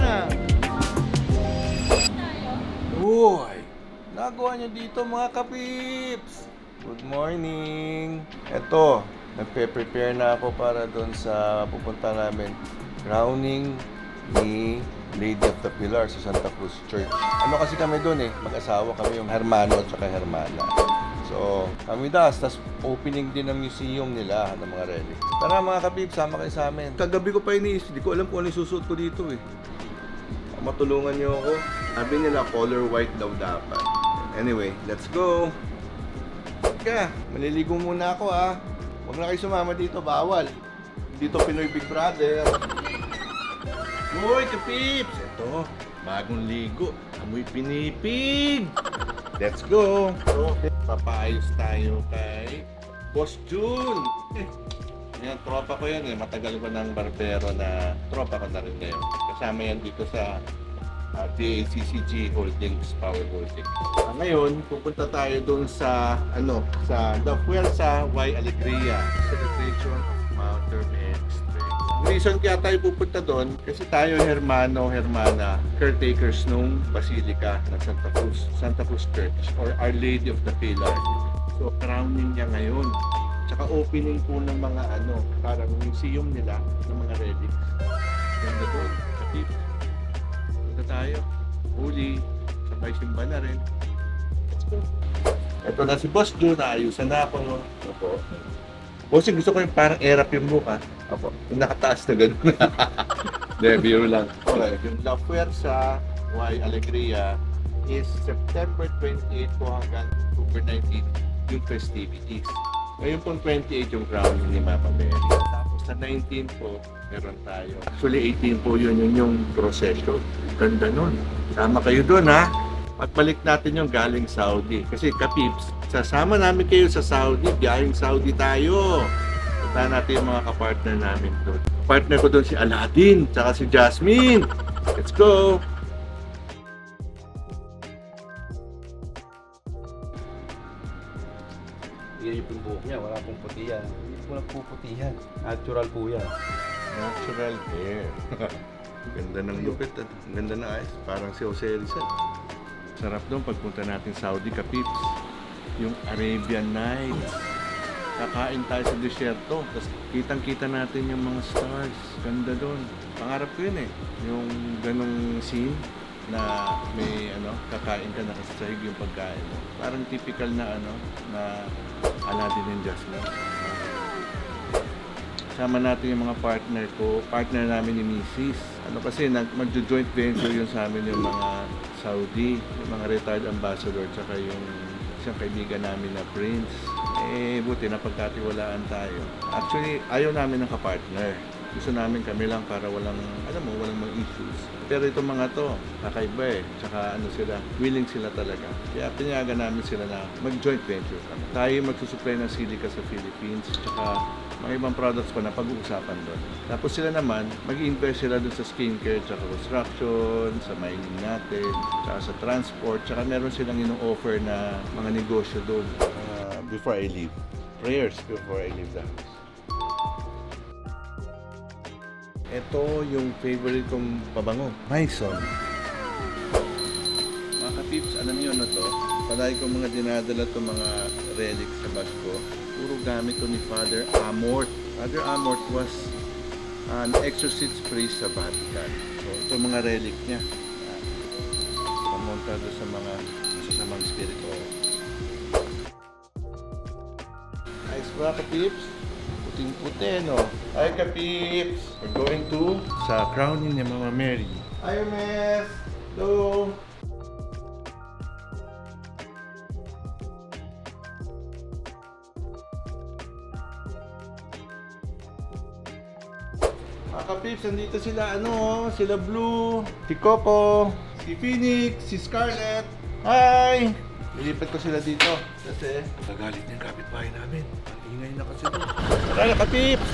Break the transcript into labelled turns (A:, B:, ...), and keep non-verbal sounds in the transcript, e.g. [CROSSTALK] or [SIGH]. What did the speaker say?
A: na. Uy! Nagawa nyo dito mga kapips! Good morning! Eto, nagpe-prepare na ako para doon sa pupunta namin crowning ni Lady of the Pilar sa Santa Cruz Church. Ano kasi kami doon eh, mag-asawa kami yung Hermano at saka Hermana. So, kami das, tas opening din ng museum nila ng mga relics. Tara mga kapip, sama kayo sa amin. Kagabi ko pa iniisip, di ko alam kung ano susuot ko dito eh. Matulungan niyo ako. Sabi nila color white daw dapat. Anyway, let's go. Teka, maliligo muna ako ah. Huwag na kayo sumama dito, bawal. Dito Pinoy Big Brother. Hoy, kapips! Ito, bagong ligo. Amoy pinipig! Let's go! So, papaayos tayo kay Boss June. Eh, [LAUGHS] yan, tropa ko yan eh. Matagal ko ng barbero na tropa ko na rin ngayon. Kasama yan dito sa uh, DACCG Holdings, Power Holdings. Ah, ngayon, pupunta tayo doon sa, ano, sa La Fuerza Y Alegria, Celebration of Mary Strength. Reason kaya tayo pupunta doon, kasi tayo hermano, hermana, caretakers nung Basilica ng Santa Cruz, Santa Cruz Church, or Our Lady of the Pilar. So, crowning niya ngayon. Tsaka opening po ng mga ano, parang museum nila ng mga relics. Ganda doon, kapit. Punta tayo. Huli, sabay simba na rin. Let's go. Ito na si Boss Joe, naayusan na ako. Opo. Bossing, gusto ko yung parang erap yung buka. Opo. Yung nakataas na gano'n. Hindi, biro lang. Okay, yung La Fuerza Y Alegria is September 28 po hanggang October 19 yung festivities. Ngayon pong 28 yung crowning ni Mama Mary. Tapos sa 19 po, meron tayo. Actually 18 po yun, yun yung procession. Ganda nun. Sama kayo doon ha. At balik natin yung galing Saudi. Kasi kapips, sasama namin kayo sa Saudi. Biyahing Saudi tayo. Punta natin yung mga kapartner namin doon. Partner ko doon si Aladdin, tsaka si Jasmine. Let's go!
B: Yan yung buhok niya, wala pong puti yan. Hindi po nagpuputihan. Natural po yan.
A: Natural hair. [LAUGHS] ganda ng lupit at ganda ng eyes. Parang si Jose Rizal. Sarap doon pagpunta natin Saudi Kapips. Yung Arabian Nights. Kakain tayo sa desierto. Tapos kitang-kita natin yung mga stars. Ganda doon. Pangarap ko yun eh. Yung ganong scene na may ano, kakain ka nakasasahig yung pagkain. Parang typical na ano, na Aladdin and Jasmine. Sama natin yung mga partner ko, partner namin ni Mrs. Ano kasi, nag, magjo-joint venture yun sa amin yung mga Saudi, yung mga retired ambassador, tsaka yung isang kaibigan namin na Prince. Eh, buti na pagkatiwalaan tayo. Actually, ayaw namin ng kapartner. Gusto namin kami lang para walang, alam mo, walang mga issues. Pero itong mga to, kakaiba eh. Tsaka ano sila, willing sila talaga. Kaya pinayagan namin sila na mag-joint venture kami. Tayo magsusupply ng silica sa Philippines. Tsaka mga ibang products pa na pag-uusapan doon. Tapos sila naman, mag-invest sila doon sa skincare, tsaka construction, sa mining natin, tsaka sa transport, tsaka meron silang ino-offer na mga negosyo doon. Uh, before I leave. Prayers before I leave the house. Ito yung favorite kong pabango. Maison. Mga kapips, alam niyo ano to? Palagi kong mga dinadala to mga relics sa bus ko. Puro gamit to ni Father Amort. Father Amort was an exorcist priest sa Vatican. So, ito mga relic niya. Yan. Pamontado sa mga masasamang spirito. Nice ba, kapips? Puting-puti, no? Hi, kapips! We're going to sa crowning ni Mama Mary. Hi, Miss! Hello! Mga kapips, nandito sila, ano, sila Blue, si Coco, si Phoenix, si Scarlett. Hi! Nilipat ko sila dito kasi nagalit na yung kapitbahay namin. Ingay na kasi doon. Tara, kapips!